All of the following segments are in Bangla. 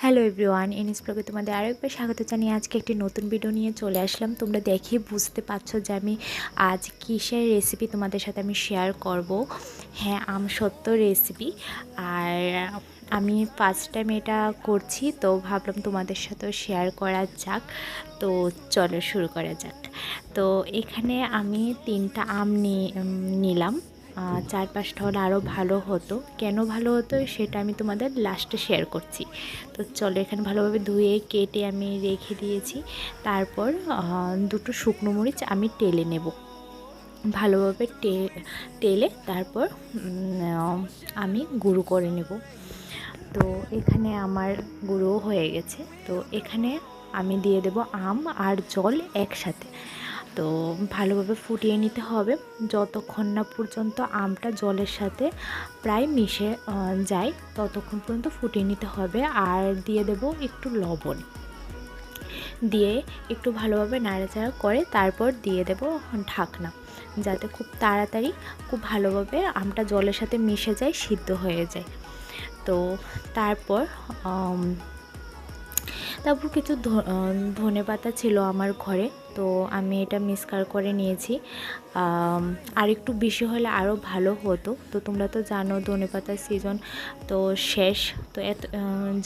হ্যালো এভরিওয়ান এনএস ব্লগে তোমাদের আরও একবার স্বাগত জানিয়ে আজকে একটি নতুন ভিডিও নিয়ে চলে আসলাম। তোমরা দেখে বুঝতে পারছ যে আমি আজ কিসের রেসিপি তোমাদের সাথে আমি শেয়ার করব। হ্যাঁ আম সত্য রেসিপি আর আমি ফার্স্ট টাইম এটা করছি, তো ভাবলাম তোমাদের সাথেও শেয়ার করা যাক। তো চলো শুরু করা যাক। তো এখানে আমি তিনটা আম নিলাম। আহ, চার পাঁচটা হলে আরও ভালো হতো। কেন ভালো হতো সেটা আমি তোমাদের লাস্টে শেয়ার করছি। তো চলো এখানে ভালোভাবে ধুয়ে কেটে আমি রেখে দিয়েছি। তারপর দুটো শুকনো মরিচ আমি টেলে নেব। ভালোভাবে টেলে তারপর আমি গুঁড়ো করে নেব। তো এখানে আমার গুঁড়ো হয়ে গেছে। তো এখানে আমি দিয়ে দেব আম আর জল একসাথে। তো ভালোভাবে ফুটিয়ে নিতে হবে। যতক্ষণ না পর্যন্ত আমটা জলের সাথে প্রায় মিশে যায়, ততক্ষণ পর্যন্ত ফুটিয়ে নিতে হবে। আর দিয়ে দেব একটু লবণ। দিয়ে একটু ভালোভাবে নাড়াচাড়া করে তারপর দিয়ে দেব ঢাকনা। যাতে খুব তাড়াতাড়ি খুব ভালোভাবে আমটা জলের সাথে মিশে যায়, সিদ্ধ হয়ে যায়। তো তারপর তারপর কিছু ধনে পাতা ছিল আমার ঘরে। তো আমি এটা মিক্সকার করে নিয়েছি। আর একটু বেশি হলে আরও ভালো হতো। তো তোমরা তো জানো ধনে পাতার সিজন তো শেষ। তো এত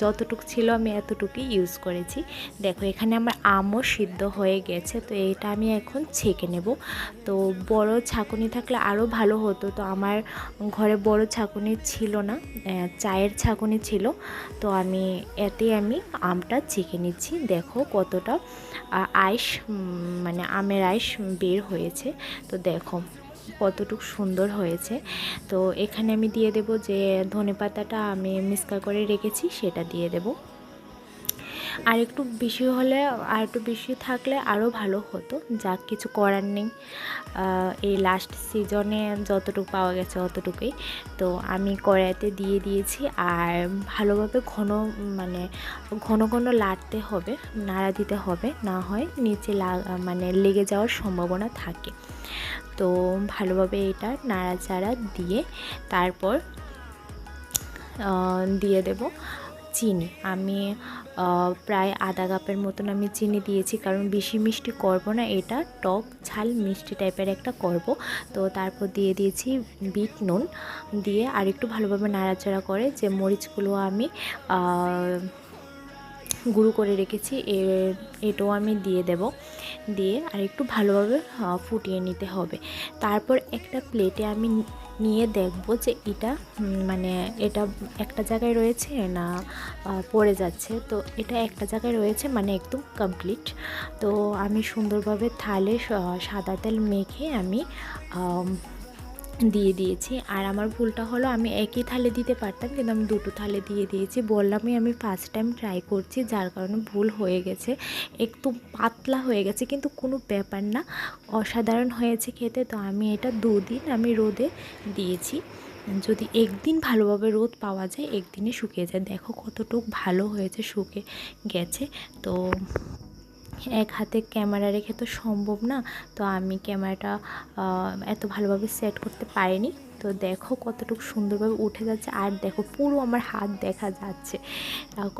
যতটুকু ছিল আমি এতটুকুই ইউজ করেছি। দেখো, এখানে আমার আমও সিদ্ধ হয়ে গেছে। তো এটা আমি এখন ছেঁকে নেব। তো বড় ছাঁকুনি থাকলে আরও ভালো হতো। তো আমার ঘরে বড় ছাঁকুনি ছিল না চায়ের ছাঁকুনি ছিল। তো আমি এতে আমি আমটা ছেঁকে নিচ্ছি। দেখো কতটা আইস মানে আমের আইস বের হয়েছে। তো দেখো কতটুক সুন্দর হয়েছে। তো এখানে আমি দিয়ে দেব যে ধনে পাতাটা আমি মিক্সকার করে রেখেছি, সেটা দিয়ে দেব। আর একটু বেশি হলে, আর একটু বেশি থাকলে আরও ভালো হতো। যা কিছু করার নেই। এই লাস্ট সিজনে যতটুকু পাওয়া গেছে অতটুকুই। তো আমি কড়াইতে দিয়ে দিয়েছি। আর ভালোভাবে ঘন মানে ঘন ঘন লাড়তে হবে, নাড়া দিতে হবে। না হয় নিচে মানে লেগে যাওয়ার সম্ভাবনা থাকে। তো ভালোভাবে এটা নাড়াচাড়া দিয়ে তারপর দিয়ে দেব। চিনি। আমি প্রায় আধা কাপের মতন আমি চিনি দিয়েছি, কারণ বেশি মিষ্টি করব না, এটা টক ঝাল মিষ্টি টাইপের একটা করব। তো তারপর দিয়ে দিয়েছি বিট নুন, দিয়ে আর একটু ভালোভাবে নাড়াচাড়া করে যে মরিচগুলো আমি গুঁড়ো করে রেখেছি, এ- এটাও আমি দিয়ে দেব। দিয়ে আর একটু ভালোভাবে ফুটিয়ে নিতে হবে। তারপর একটা প্লেটে আমি নিয়ে দেখব যে এটা মানে এটা একটা জায়গায় রয়েছে না পড়ে যাচ্ছে। তো এটা একটা জায়গায় রয়েছে মানে একদম কমপ্লিট তো আমি সুন্দরভাবে থালে সাদা তেল মেখে আমি দিয়ে দিয়েছি। আর আমার ভুলটা হলো আমি একই থালে দিতে পারতাম, কিন্তু আমি দুটো থালে দিয়ে দিয়েছি। বললামই আমি ফার্স্ট টাইম ট্রাই করছি, যার কারণে ভুল হয়ে গেছে। একটু পাতলা হয়ে গেছে, কিন্তু কোনো ব্যাপার না। অসাধারণ হয়েছে খেতে, তো আমি এটা দুদিন আমি রোদে দিয়েছি। যদি একদিন ভালোভাবে রোদ পাওয়া যায়, একদিনে শুকিয়ে যায়। দেখো কতটুক ভালো হয়েছে, শুকে গেছে। তো এক হাতে ক্যামেরা রেখে তো সম্ভব না। তো আমি ক্যামেরাটা এত ভালোভাবে সেট করতে পারিনি। তো দেখো কতটুকু সুন্দরভাবে উঠে যাচ্ছে। আর দেখো পুরো আমার হাত দেখা যাচ্ছে।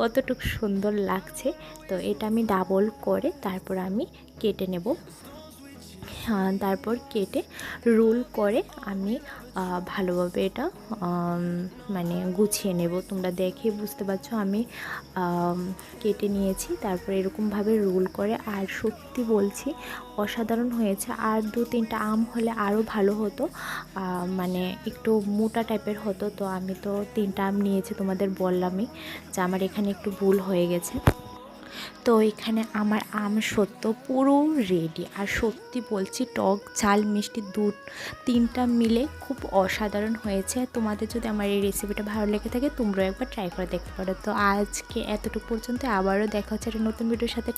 কতটুকু সুন্দর লাগছে। তো এটা আমি ডাবল করে তারপর আমি কেটে নেব। তারপর কেটে রোল করে আমি ভালোভাবে এটা মানে গুছিয়ে নেব। তোমরা দেখে বুঝতে পারছ আমি কেটে নিয়েছি। তারপর এরকমভাবে রোল করে আর সত্যি বলছি, অসাধারণ হয়েছে। আর দু তিনটা আম হলে আরও ভালো হতো। মানে একটু মোটা টাইপের হতো। তো আমি তো তিনটা আম নিয়েছি তোমাদের বললামই যে আমার এখানে একটু ভুল হয়ে গেছে। তো এখানে আমার আম সত্য পুরো রেডি আর সত্যি বলছি, টক ঝাল, মিষ্টি দুধ তিনটা মিলে খুব অসাধারণ হয়েছে। তোমাদের যদি আমার এই রেসিপিটা ভালো লেগে থাকে, তোমরাও একবার ট্রাই করে দেখতে পারো। তো আজকে এতটুকু পর্যন্ত, আবারও দেখা হচ্ছে একটা নতুন ভিডিওর সাথে।